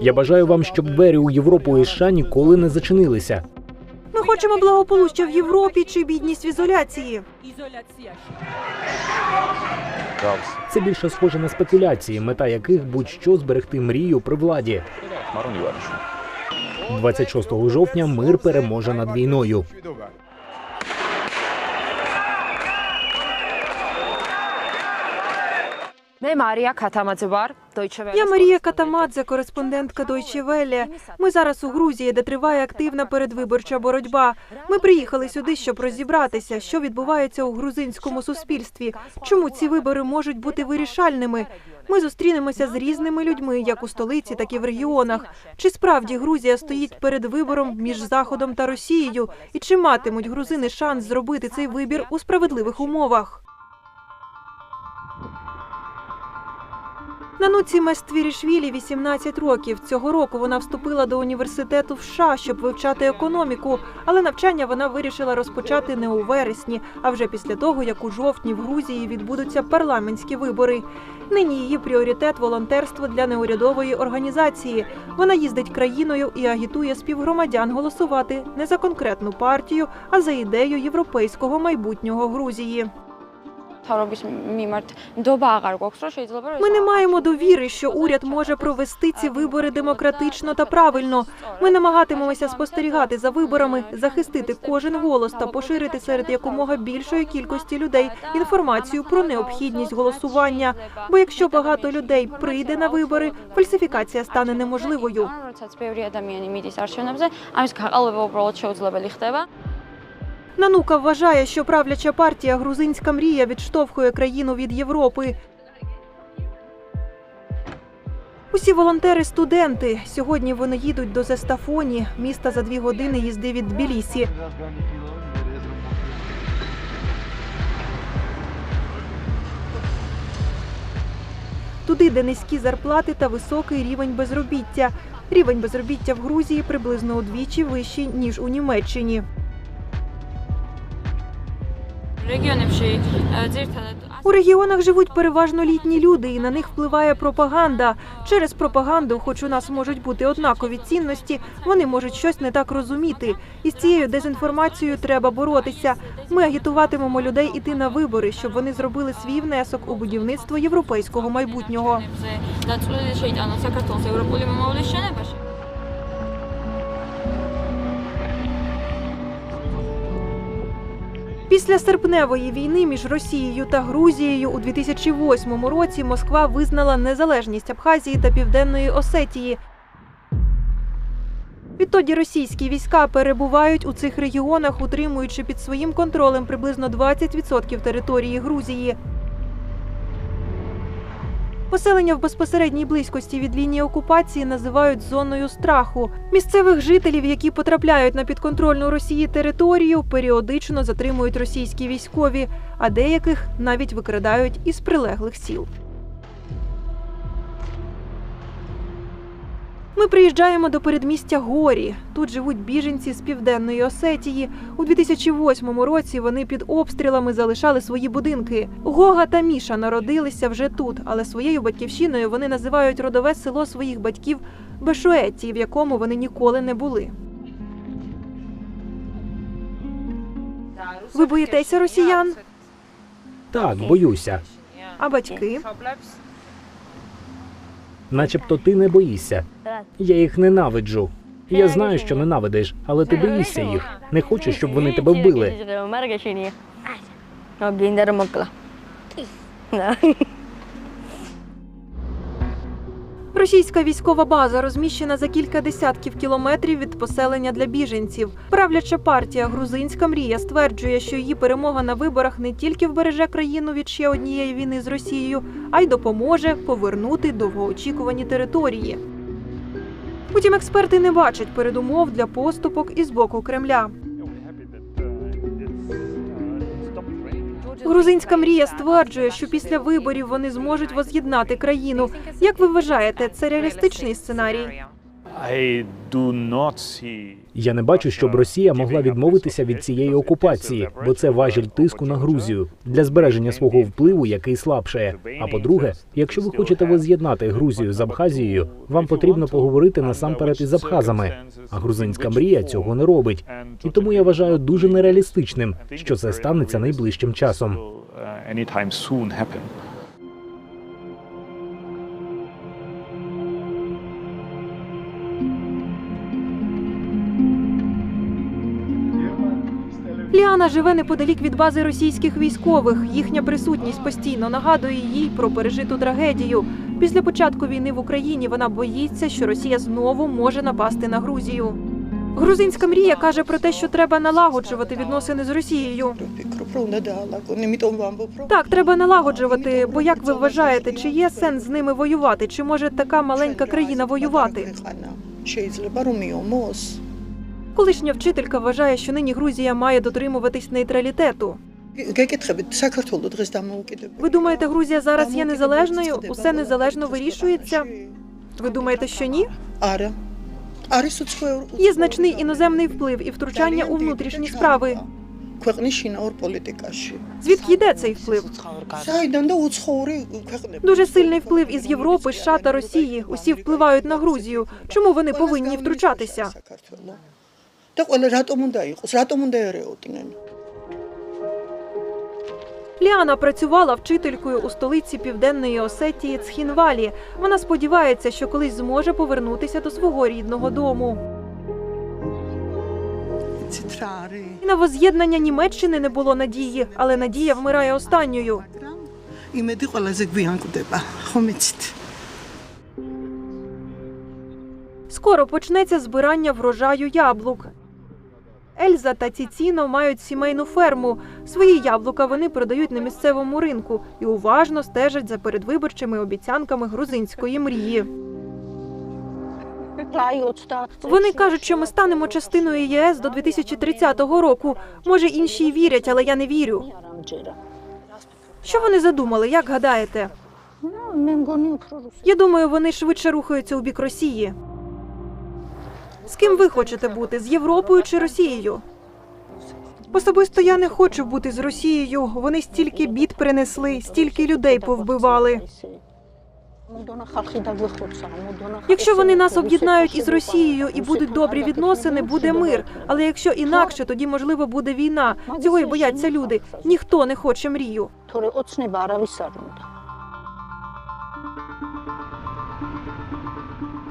Я бажаю вам, щоб двері у Європу і США ніколи не зачинилися. Ми хочемо благополуччя в Європі чи бідність в ізоляції. Це більше схоже на спекуляції, мета яких будь-що зберегти мрію при владі. 26 жовтня мир переможе над війною. Марія Maria Katamadze var. Я Марія Катамадзе, кореспондентка Deutsche Welle. Ми зараз у Грузії, де триває активна передвиборча боротьба. Ми приїхали сюди, щоб розібратися, що відбувається у грузинському суспільстві. Чому ці вибори можуть бути вирішальними? Ми зустрінемося з різними людьми, як у столиці, так і в регіонах. Чи справді Грузія стоїть перед вибором між Заходом та Росією? І чи матимуть грузини шанс зробити цей вибір у справедливих умовах? Нануці Мествірішвілі 18 років. Цього року вона вступила до університету в США, щоб вивчати економіку, але навчання вона вирішила розпочати не у вересні, а вже після того, як у жовтні в Грузії відбудуться парламентські вибори. Нині її пріоритет волонтерство для неурядової організації. Вона їздить країною і агітує співгромадян голосувати не за конкретну партію, а за ідею європейського майбутнього Грузії თავრობის მიმართ ნდობა აღარ გვაქვს, რომ შეიძლება რომ Ми не маємо довіри, що уряд може провести ці вибори демократично та правильно. Ми намагатимемося спостерігати за виборами, захистити кожен голос та поширити серед якомога більшої кількості людей інформацію про необхідність голосування. Бо якщо багато людей прийде на вибори, фальсифікація стане неможливою. Нанука вважає, що правляча партія Грузинська мрія відштовхує країну від Європи. Усі волонтери студенти. Сьогодні вони їдуть до Зестафоні, міста за дві години їзди від Тбілісі. Туди, де низькі зарплати та високий рівень безробіття. Рівень безробіття в Грузії приблизно удвічі вищий ніж у Німеччині. У регіонах живуть переважно літні люди, і на них впливає пропаганда. Через пропаганду, хоч у нас можуть бути однакові цінності, вони можуть щось не так розуміти. І з цією дезінформацією треба боротися. Ми агітуватимемо людей іти на вибори, щоб вони зробили свій внесок у будівництво європейського майбутнього. Після серпневої війни між Росією та Грузією у 2008 році Москва визнала незалежність Абхазії та Південної Осетії. Відтоді російські війська перебувають у цих регіонах, утримуючи під своїм контролем приблизно 20% території Грузії. Поселення в безпосередній близькості від лінії окупації називають зоною страху. Місцевих жителів, які потрапляють на підконтрольну Росії територію, періодично затримують російські військові, а деяких навіть викрадають із прилеглих сіл. Ми приїжджаємо до передмістя Горі. Тут живуть біженці з південної Осетії. У 2008 році вони під обстрілами залишали свої будинки. Гога та Міша народилися вже тут, але своєю батьківщиною вони називають родове село своїх батьків Бешуеті, в якому вони ніколи не були. Ви боїтеся росіян? Так, боюся. А батьки? Начебто ти не боїшся. Я їх ненавиджу. Я знаю, що ненавидиш, але ти боїшся їх. Не хочеш, щоб вони тебе вбили. Російська військова база розміщена за кілька десятків кілометрів від поселення для біженців. Правляча партія Грузинська мрія стверджує, що її перемога на виборах не тільки вбереже країну від ще однієї війни з Росією, а й допоможе повернути довгоочікувані території. Утім, експерти не бачать передумов для поступок із боку Кремля. Грузинська мрія стверджує, що після виборів вони зможуть воз'єднати країну. Як ви вважаєте, це реалістичний сценарій? Я не бачу, щоб Росія могла відмовитися від цієї окупації, бо це важіль тиску на Грузію для збереження свого впливу, який слабшає. А по-друге, якщо ви хочете воз'єднати Грузію з Абхазією, вам потрібно поговорити насамперед із абхазами. А грузинська мрія цього не робить. І тому я вважаю дуже нереалістичним, що це станеться найближчим часом. Ліана живе неподалік від бази російських військових. Їхня присутність постійно нагадує їй про пережиту трагедію. Після початку війни в Україні вона боїться, що Росія знову може напасти на Грузію. Грузинська мрія каже про те, що треба налагоджувати відносини з Росією. Так, треба налагоджувати. Бо як ви вважаєте, чи є сенс з ними воювати? Чи може така маленька країна воювати? Колишня вчителька вважає, що нині Грузія має дотримуватись нейтралітету. Ви думаєте, Грузія зараз є незалежною? Усе незалежно вирішується? Ви думаєте, що ні? Є значний іноземний вплив і втручання у внутрішні справи. Звідки йде цей вплив? Дуже сильний вплив із Європи, США та Росії. Усі впливають на Грузію. Чому вони повинні втручатися? Ліана працювала вчителькою у столиці південної Осетії Цхінвалі. Вона сподівається, що колись зможе повернутися до свого рідного дому. І на воз'єднання Німеччини не було надії, але надія вмирає останньою. იმედი ყველაზე გვიან კვდება. ხომ იცით? Скоро почнеться збирання врожаю яблук. Ельза та Ціціно мають сімейну ферму. Свої яблука вони продають на місцевому ринку і уважно стежать за передвиборчими обіцянками грузинської мрії. Вони кажуть, що ми станемо частиною ЄС до 2030 року. Може, інші й вірять, але я не вірю. Що вони задумали? Як гадаєте? Я думаю, вони швидше рухаються у бік Росії. З ким ви хочете бути? З Європою чи Росією? Особисто я не хочу бути з Росією. Вони стільки бід принесли, стільки людей повбивали. Якщо вони нас об'єднають із Росією і будуть добрі відносини, буде мир. Але якщо інакше, тоді можливо буде війна. Цього й бояться люди. Ніхто не хоче мрію.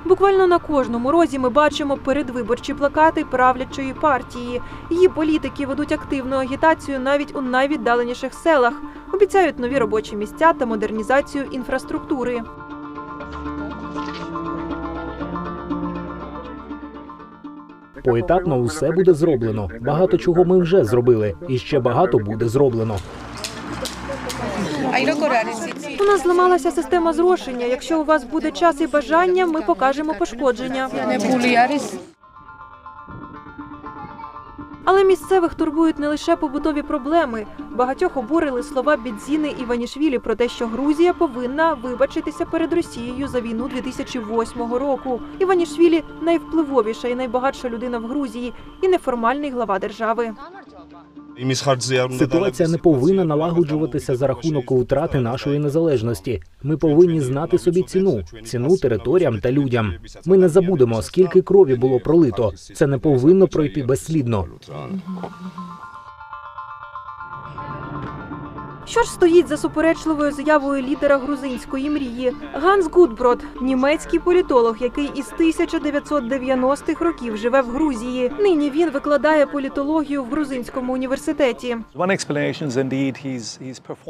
Буквально на кожному розі ми бачимо передвиборчі плакати правлячої партії. Її політики ведуть активну агітацію навіть у найвіддаленіших селах. Обіцяють нові робочі місця та модернізацію інфраструктури. Поетапно усе буде зроблено. Багато чого ми вже зробили, і ще багато буде зроблено. У нас зламалася система зрошення. Якщо у вас буде час і бажання, ми покажемо пошкодження. Але місцевих турбують не лише побутові проблеми. Багатьох обурили слова Бідзіни Іванішвілі про те, що Грузія повинна вибачитися перед Росією за війну 2008 року. Іванішвілі найвпливовіша і найбагатша людина в Грузії і неформальний глава держави. Ситуація не повинна налагоджуватися за рахунок втрати нашої незалежності. Ми повинні знати собі ціну, ціну територіям та людям. Ми не забудемо, скільки крові було пролито. Це не повинно пройти безслідно. Що ж стоїть за суперечливою заявою лідера грузинської мрії? Ганс Гудброд, німецький політолог, який із 1990-х років живе в Грузії. Нині він викладає політологію в грузинському університеті.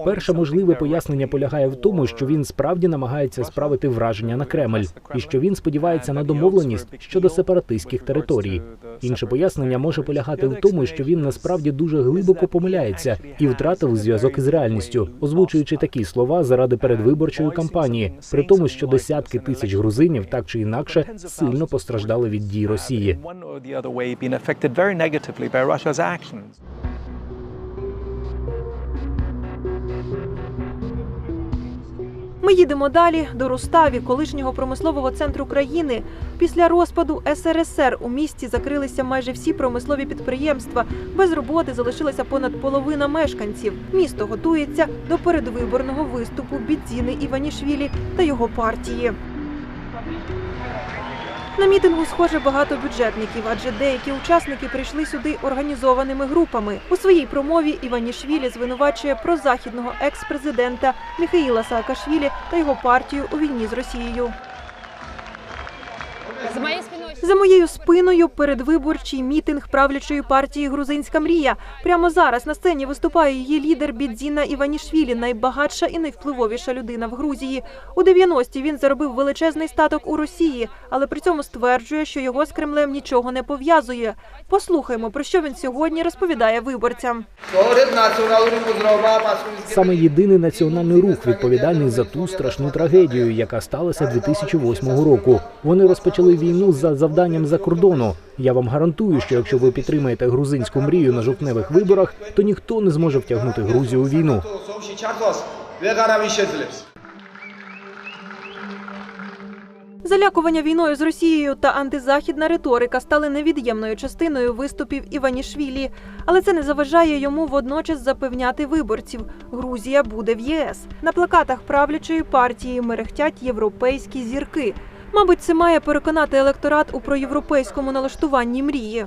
Перше можливе пояснення полягає в тому, що він справді намагається справити враження на Кремль, і що він сподівається на домовленість щодо сепаратистських територій. Інше пояснення може полягати в тому, що він насправді дуже глибоко помиляється і втратив зв'язок із реальністю, озвучуючи такі слова заради передвиборчої кампанії, при тому, що десятки тисяч грузинів так чи інакше сильно постраждали від дій Росії. Ми їдемо далі до Руставі, колишнього промислового центру країни. Після розпаду СРСР у місті закрилися майже всі промислові підприємства. Без роботи залишилася понад половина мешканців. Місто готується до передвиборного виступу Бідзіни Іванішвілі та його партії. На мітингу схоже багато бюджетників, адже деякі учасники прийшли сюди організованими групами. У своїй промові Іванішвілі звинувачує прозахідного екс-президента Міхаїла Саакашвілі та його партію у війні з Росією. За моєю спиною передвиборчий мітинг правлячої партії Грузинська мрія. Прямо зараз на сцені виступає її лідер Бідзіна Іванішвілі, найбагатша і найвпливовіша людина в Грузії. У 90-ті він заробив величезний статок у Росії, але при цьому стверджує, що його з Кремлем нічого не пов'язує. Послухаймо, про що він сьогодні розповідає виборцям. Саме єдиний національний рух відповідальний за ту страшну трагедію, яка сталася 2008 року. Вони розпочали війну за завданням за кордону. Я вам гарантую, що якщо ви підтримаєте грузинську мрію на жовтневих виборах, то ніхто не зможе втягнути Грузію у війну. Залякування війною з Росією та антизахідна риторика стали невід'ємною частиною виступів Іванішвілі, але це не заважає йому водночас запевняти виборців. Грузія буде в ЄС. На плакатах правлячої партії мерехтять європейські зірки. Мабуть, це має переконати електорат у проєвропейському налаштуванні мрії.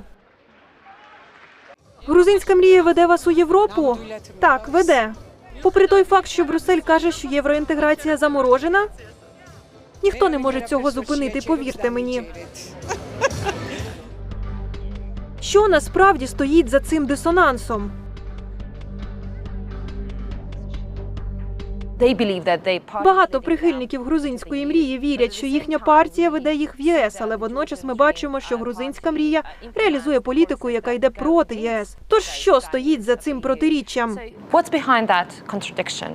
Грузинська мрія веде вас у Європу? Так, веде. Попри той факт, що Брюссель каже, що євроінтеграція заморожена, Ніхто не може цього зупинити, повірте мені. Що насправді стоїть за цим дисонансом? Багато прихильників грузинської мрії вірять, що їхня партія веде їх в ЄС, але водночас ми бачимо, що грузинська мрія реалізує політику, яка йде проти єС. Тож що стоїть за цим протиріччям? What's behind that contradiction?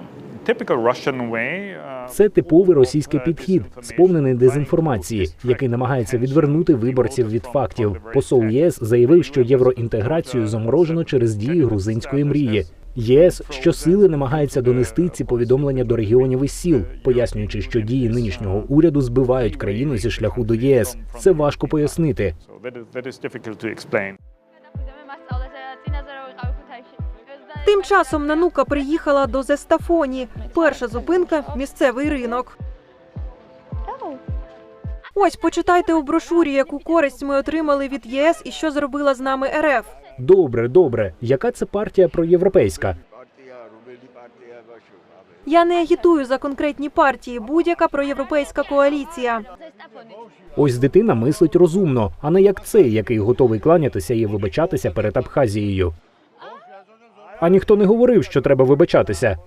typical Russian way. uh, Це типовий російський підхід, сповнений дезінформації, який намагається відвернути виборців від фактів. Посол ЄС заявив, що євроінтеграцію заморожено через дії грузинської мрії. ЄС щосили намагається донести ці повідомлення до регіонів і сіл, пояснюючи, що дії нинішнього уряду збивають країну зі шляху до ЄС. Це важко пояснити. Тим часом Нанука приїхала до Зестафоні. Перша зупинка місцевий ринок. Ось почитайте у брошурі, яку користь ми отримали від ЄС і що зробила з нами РФ. Добре, добре. Яка це партія проєвропейська? Я не агітую за конкретні партії, будь-яка проєвропейська коаліція. Ось дитина мислить розумно, а не як цей, який готовий кланятися і вибачатися перед Абхазією. А ніхто не говорив, що треба вибачатися.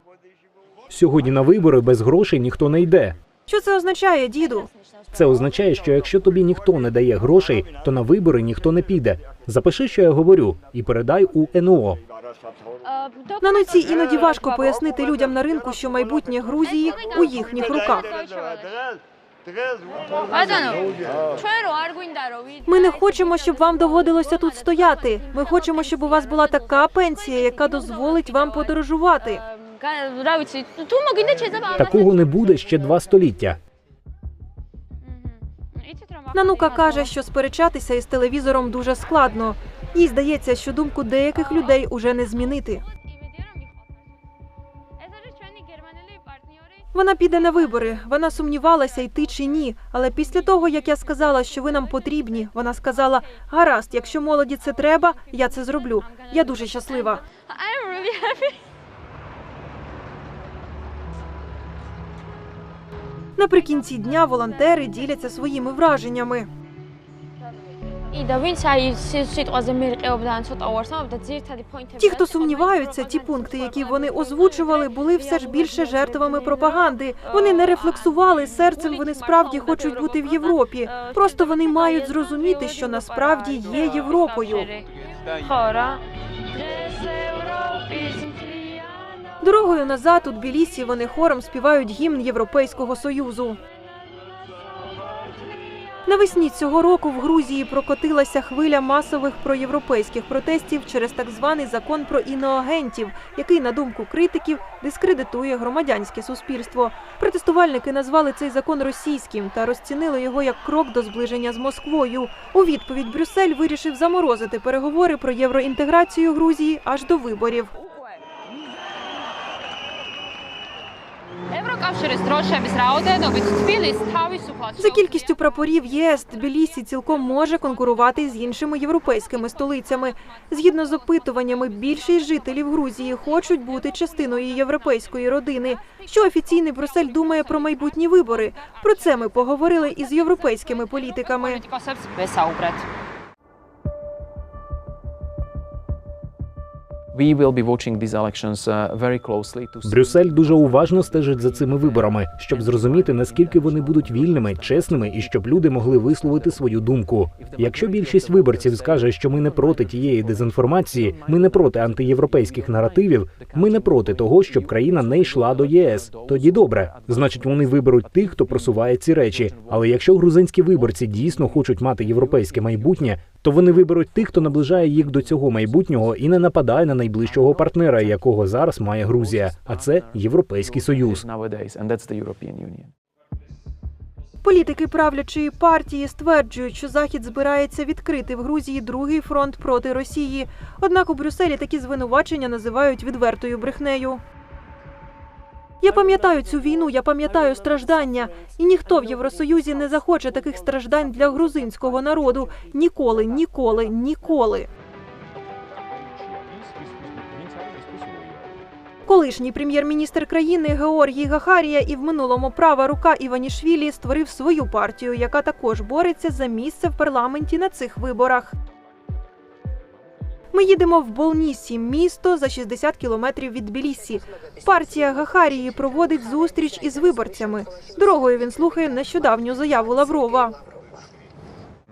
Сьогодні на вибори без грошей ніхто не йде. Що це означає, діду? Це означає, що якщо тобі ніхто не дає грошей, то на вибори ніхто не піде. Запиши, що я говорю, і передай у НО. На нуці іноді важко пояснити людям на ринку, що майбутнє Грузії у їхніх руках. Ми не хочемо, щоб вам доводилося тут стояти. Ми хочемо, щоб у вас була така пенсія, яка дозволить вам подорожувати. Такого не буде ще два століття. Нанука каже, що сперечатися із телевізором дуже складно. Їй здається, що думку деяких людей уже не змінити. Вона піде на вибори. Вона сумнівалася, йти чи ні. Але після того, як я сказала, що ви нам потрібні, вона сказала: гаразд, якщо молоді це треба, я це зроблю. Я дуже щаслива. Наприкінці дня волонтери діляться своїми враженнями. Ті, хто сумніваються, ті пункти, які вони озвучували, були все ж більше жертвами пропаганди. Вони не рефлексували серцем. Вони справді хочуть бути в Європі. Просто вони мають зрозуміти, що насправді є Європою. Дорогою назад у Тбілісі вони хором співають гімн Європейського союзу. Навесні цього року в Грузії прокотилася хвиля масових проєвропейських протестів через так званий закон про іноагентів, який, на думку критиків, дискредитує громадянське суспільство. Протестувальники назвали цей закон російським та розцінили його як крок до зближення з Москвою. У відповідь Брюссель вирішив заморозити переговори про євроінтеграцію Грузії аж до виборів. За кількістю прапорів ЄС Тбілісі цілком може конкурувати з іншими європейськими столицями. Згідно з опитуваннями, більшість жителів Грузії хочуть бути частиною європейської родини. Що офіційний Брюссель думає про майбутні вибори? Про це ми поговорили із європейськими політиками. Брюссель дуже уважно стежить за цими виборами, щоб зрозуміти наскільки вони будуть вільними, чесними і щоб люди могли висловити свою думку. Якщо більшість виборців скаже, що ми не проти тієї дезінформації, ми не проти антиєвропейських наративів, ми не проти того, щоб країна не йшла до ЄС. Тоді добре, значить, вони виберуть тих, хто просуває ці речі. Але якщо грузинські виборці дійсно хочуть мати європейське майбутнє, то вони виберуть тих, хто наближає їх до цього майбутнього і не нападає на найближчого партнера, якого зараз має Грузія. А це Європейський Союз. Політики правлячої партії стверджують, що Захід збирається відкрити в Грузії другий фронт проти Росії. Однак у Брюсселі такі звинувачення називають відвертою брехнею. Я пам'ятаю цю війну, я пам'ятаю страждання, і ніхто в Євросоюзі не захоче таких страждань для грузинського народу. Ніколи, ніколи, ніколи. Колишній прем'єр-міністр країни Георгій Гахарія і в минулому права рука Іванішвілі створив свою партію, яка також бореться за місце в парламенті на цих виборах. Ми їдемо в Болнісі, місто за 60 кілометрів від Тбілісі. Партія Гахарії проводить зустріч із виборцями. Дорогою він слухає нещодавню заяву Лаврова.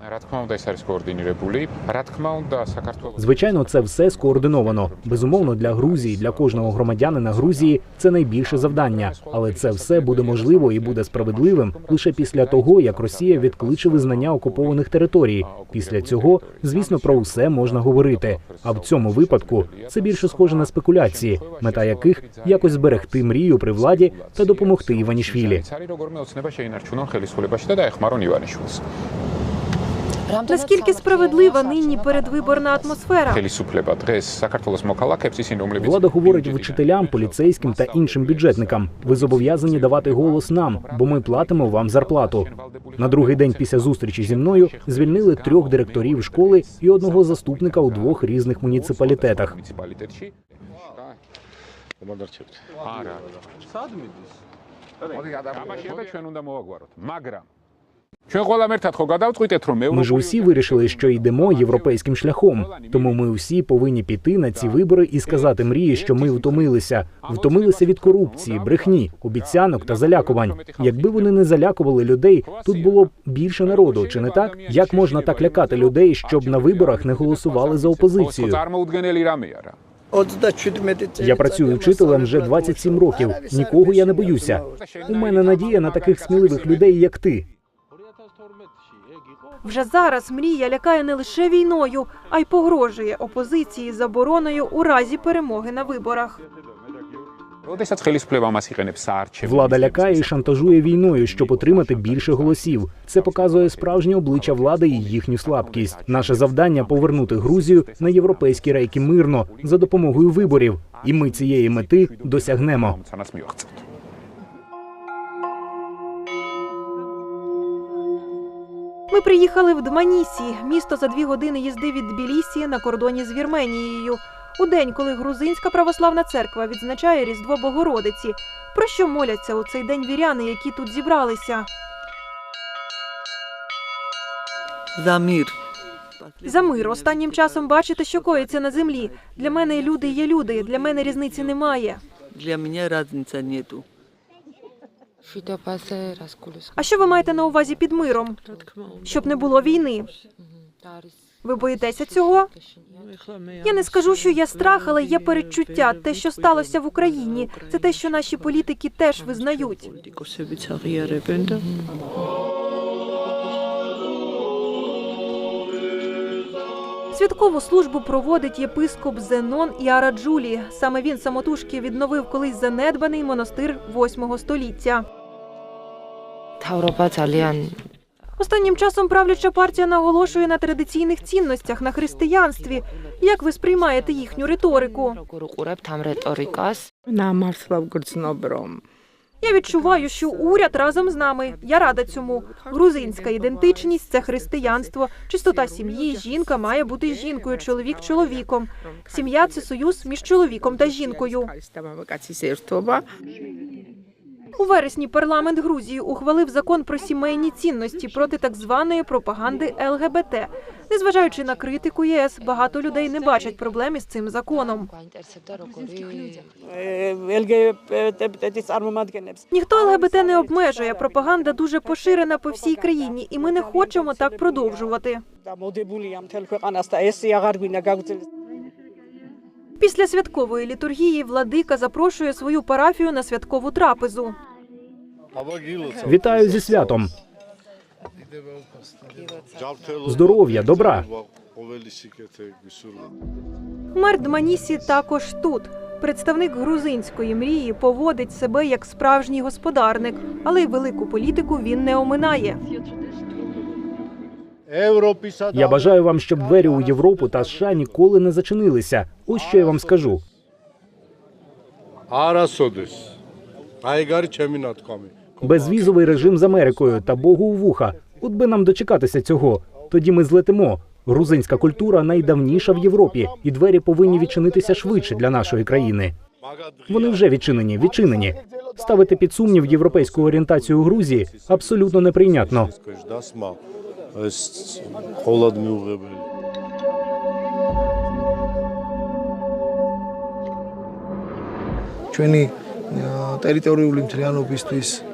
რა თქმა უნდა ეს არის კოორდინირებული რა თქმა უნდა საქართველოს Звичайно, це все скоординовано. Безумовно, для Грузії, для кожного громадянина Грузії це найбільше завдання. Але це все буде можливо і буде справедливим лише після того, як Росія відкличе визнання окупованих територій. Після цього, звісно, про усе можна говорити. А в цьому випадку це більше схоже на спекуляції, мета яких якось зберегти мрію при владі та допомогти Іванішвілі. Наскільки справедлива нині передвиборна атмосфера? Влада говорить вчителям, поліцейським та іншим бюджетникам. Ви зобов'язані давати голос нам, бо ми платимо вам зарплату. На другий день після зустрічі зі мною звільнили трьох директорів школи і одного заступника у двох різних муніципалітетах. Маграм. Ми ж усі вирішили, що йдемо європейським шляхом. Тому ми усі повинні піти на ці вибори і сказати мрії, що ми втомилися, втомилися від корупції, брехні, обіцянок та залякувань. Якби вони не залякували людей, тут було б більше народу. Чи не так? Як можна так лякати людей, щоб на виборах не голосували за опозицію? Я працюю вчителем вже 27 років. Нікого я не боюся. У мене надія на таких сміливих людей, як ти. Вже зараз мрія лякає не лише війною, а й погрожує опозиції забороною у разі перемоги на виборах. Влада лякає і шантажує війною, щоб отримати більше голосів. Це показує справжнє обличчя влади і їхню слабкість. Наше завдання повернути Грузію на європейські рейки мирно за допомогою виборів, і ми цієї мети досягнемо. Ми приїхали в Дманісі, місто за дві години їзди від Тбілісі на кордоні з Вірменією. У день, коли грузинська православна церква відзначає Різдво Богородиці. Про що моляться у цей день віряни, які тут зібралися? за мир. За мир останнім часом бачите, що коїться на землі. Для мене люди є люди, для мене різниці немає. Для меня разницы нету. А що ви маєте на увазі під миром? Щоб не було війни. Ви боїтеся цього? Я не скажу, що є страх, але є передчуття. Те, що сталося в Україні, це те, що наші політики теж визнають. Святкову службу проводить єпископ Зенон Яраджулі. Саме він самотужки відновив колись занедбаний монастир 8 століття. Останнім часом правляча партія наголошує на традиційних цінностях на християнстві. Як ви сприймаєте їхню риторику? Я відчуваю, що уряд разом з нами. Я рада цьому. Грузинська ідентичність це християнство, чистота сім'ї. Жінка має бути жінкою, чоловік чоловіком. Сім'я це союз між чоловіком та жінкою. У вересні парламент Грузії ухвалив закон про сімейні цінності проти так званої пропаганди ЛГБТ. Незважаючи на критику ЄС, багато людей не бачать проблеми з цим законом. Ніхто ЛГБТ не обмежує. Пропаганда дуже поширена по всій країні, і ми не хочемо так продовжувати. Після святкової літургії владика запрошує свою парафію на святкову трапезу. Вітаю зі святом. Здоров'я, добра. Мер Дманісі також тут. Представник грузинської мрії поводить себе як справжній господарник, але й велику політику він не оминає. Я бажаю вам, щоб двері у Європу та США ніколи не зачинилися. Ось що я вам скажу. Арасодис. Айгар Чемінаткамі Безвізовий режим з Америкою та Богу у вуха. От би нам дочекатися цього. Тоді ми злетимо. Грузинська культура найдавніша в Європі, і двері повинні відчинитися швидше для нашої країни. Вони вже відчинені, відчинені. Ставити під сумнів європейську орієнтацію Грузії абсолютно неприйнятно. დასმა ეს холод მიუღებელი. ჩვენი ტერიტორიული მთლიანობისთვის აღდგენისათვის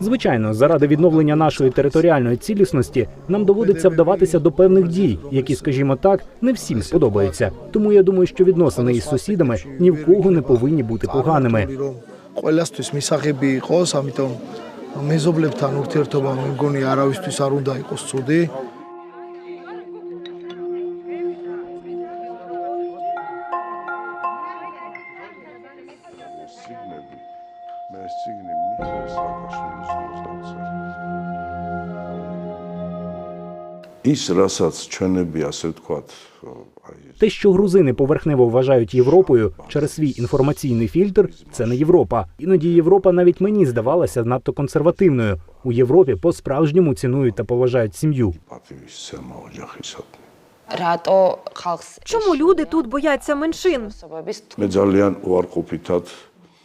Звичайно, заради відновлення нашої територіальної цілісності нам доводиться вдаватися до певних дій, які, скажімо так, не всім сподобаються. Тому я думаю, що відносини із сусідами ні в кого не повинні бути поганими. Те, що грузини поверхнево вважають Європою через свій інформаційний фільтр, це не Європа. Іноді Європа навіть мені здавалася надто консервативною. У Європі по справжньому цінують та поважають сім'ю. Чому люди тут бояться меншин?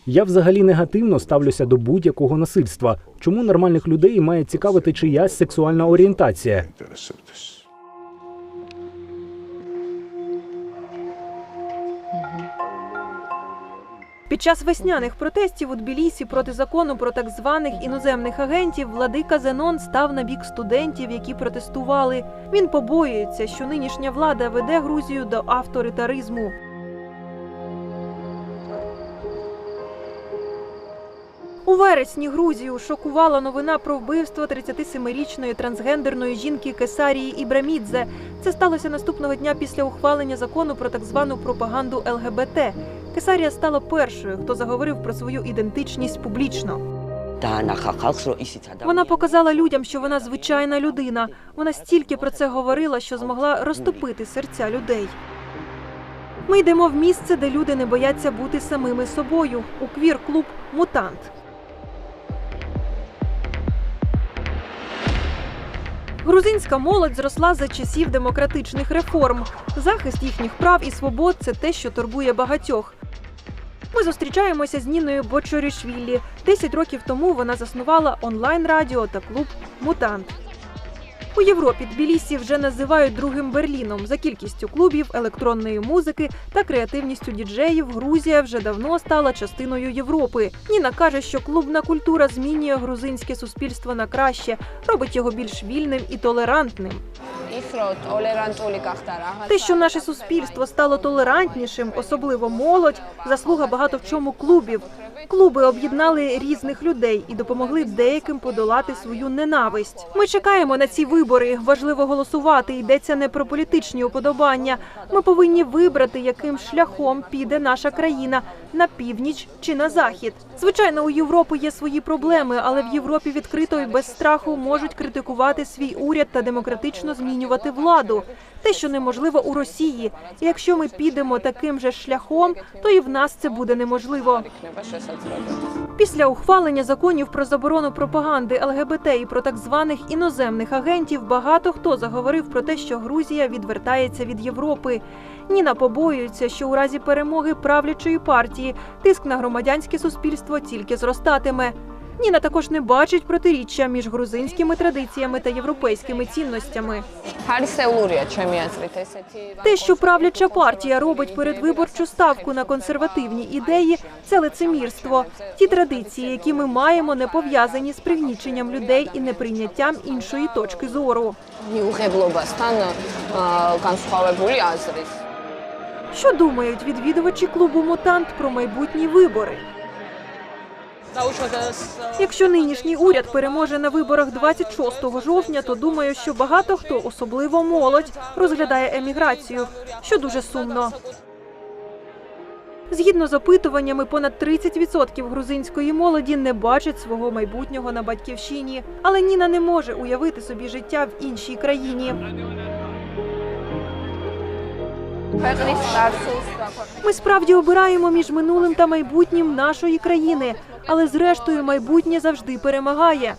Я взагалі негативно ставлюся до будь-якого насильства. Чому нормальних людей має цікавити чиясь сексуальна орієнтація? Під час весняних протестів у Тбілісі проти закону про так званих іноземних агентів владика Зенон став на бік студентів, які протестували. Він побоюється, що нинішня влада веде Грузію до авторитаризму. У вересні Грузію шокувала новина про вбивство 37-річної трансгендерної жінки Кесарії Ібрамідзе. Це сталося наступного дня після ухвалення закону про так звану пропаганду ЛГБТ. Кесарія стала першою, хто заговорив про свою ідентичність публічно. Вона показала людям, що вона звичайна людина. Вона стільки про це говорила, що змогла розтопити серця людей. Ми йдемо в місце, де люди не бояться бути самими собою. У квір-клуб Мутант. Грузинська молодь зросла за часів демократичних реформ. Захист їхніх прав і свобод це те, що турбує багатьох. Ми зустрічаємося з Ніною Бочорішвілі. Десять років тому вона заснувала онлайн-радіо та клуб Мутант. У Європі Тбілісі вже називають другим Берліном за кількістю клубів, електронної музики та креативністю діджеїв. Грузія вже давно стала частиною Європи. Ніна каже, що клубна культура змінює грузинське суспільство на краще, робить його більш вільним і толерантним. Те, що наше суспільство стало толерантнішим, особливо молодь, заслуга багато в чому клубів. Клуби об'єднали різних людей і допомогли деяким подолати свою ненависть. Ми чекаємо на ці вибори. Важливо голосувати. Йдеться не про політичні уподобання. Ми повинні вибрати, яким шляхом піде наша країна на північ чи на захід. Звичайно, у Європи є свої проблеми, але в Європі відкрито і без страху можуть критикувати свій уряд та демократично змінювати владу. Те, що неможливо у Росії. І якщо ми підемо таким же шляхом, то і в нас це буде неможливо. Після ухвалення законів про заборону пропаганди ЛГБТ і про так званих іноземних агентів багато хто заговорив про те, що Грузія відвертається від Європи. Ніна побоюється, що у разі перемоги правлячої партії тиск на громадянське суспільство тільки зростатиме. Ніна також не бачить протиріччя між грузинськими традиціями та європейськими цінностями. Те, що правляча партія робить передвиборчу ставку на консервативні ідеї, це лицемірство. Ті традиції, які ми маємо, не пов'язані з пригніченням людей і неприйняттям іншої точки зору. Що думають відвідувачі клубу Мутант про майбутні вибори? Якщо нинішній уряд переможе на виборах 26 жовтня, то думаю, що багато хто, особливо молодь, розглядає еміграцію, що дуже сумно. Згідно з опитуваннями, понад 30% грузинської молоді не бачать свого майбутнього на батьківщині. Але Ніна не може уявити собі життя в іншій країні. Ми справді обираємо між минулим та майбутнім нашої країни, але зрештою майбутнє завжди перемагає.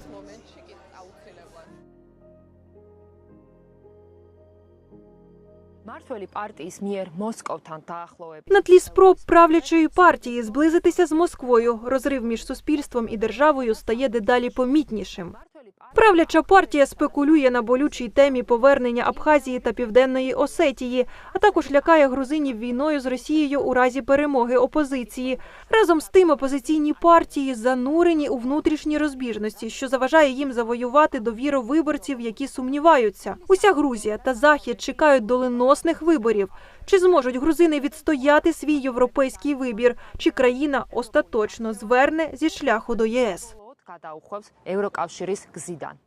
На тлі спроб правлячої партії зблизитися з Москвою, розрив між суспільством і державою стає дедалі помітнішим. Правляча партія спекулює на болючій темі повернення Абхазії та Південної Осетії, а також лякає грузинів війною з Росією у разі перемоги опозиції. Разом з тим опозиційні партії занурені у внутрішні розбіжності, що заважає їм завоювати довіру виборців, які сумніваються. Уся Грузія та Захід чекають доленосних виборів. Чи зможуть грузини відстояти свій європейський вибір? Чи країна остаточно зверне зі шляху до ЄС? გადაუხვევს ევროკავშირის გზიდან.